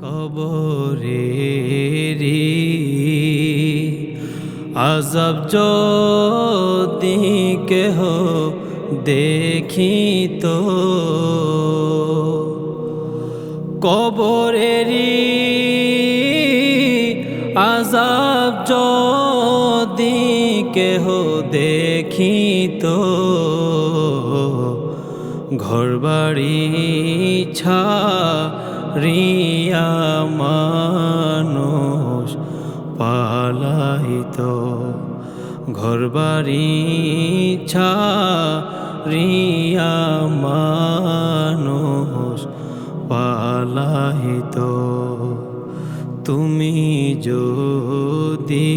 কবরেরি আজব যদি কেহ দেখিত কবরেরি আজাব যদি কেহ দেখিত ঘর বাড়ি রিয়া মানুষ পালাইত। ঘর বাড়ি রিয়া মানুষ পালাইত। তুমি যদি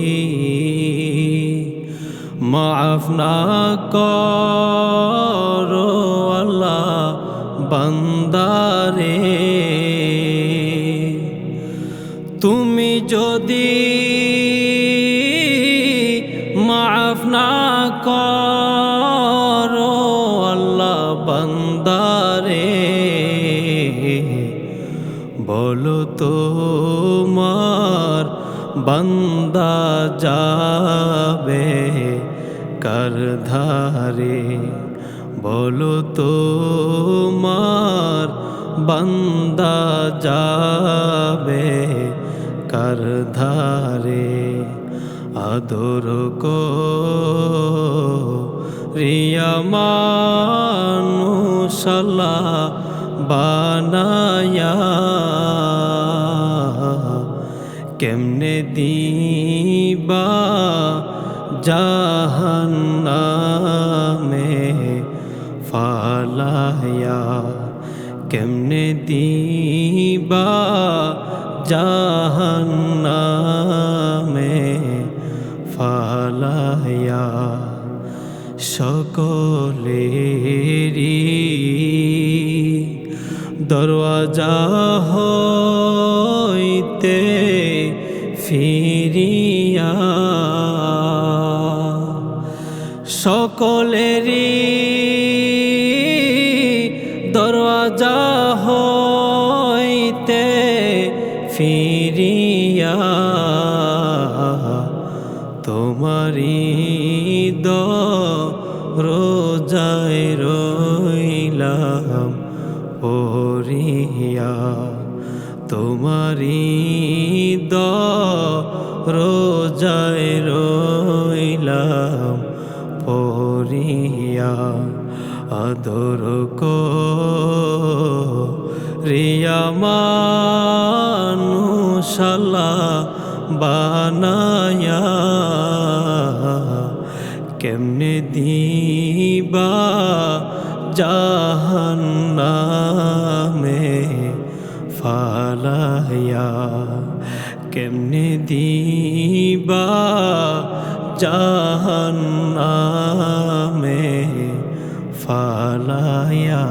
মাফ না করো বান্দারে, তুমি যদি মাফ না করো আল্লাহ বান্দারে, বলো তো মার বান্দা যাবে কার ধারে? বলো তো মার বান্দা যাবে কার ধারে? আদর রিয়া মানুষাল্লা বানায়া কেমনে দিবা জাহান্নামে? ফালায়া কেমনে দিবা জাহান্নামে? ফালায়া সকলেরই দরওয়াজা হইতে ফিরিয়া। সকলেরই ফিরিয়া তোমারি দ রোজায় রইলাম পরিয়া তোমারি দ রোজায় রইলাম পরিয়া আদর কো মানুষালা বানায়া কেমনে দিবা জাহান্নামে ফালায়া কেমনে দিবা জাহান্নামে ফালায়া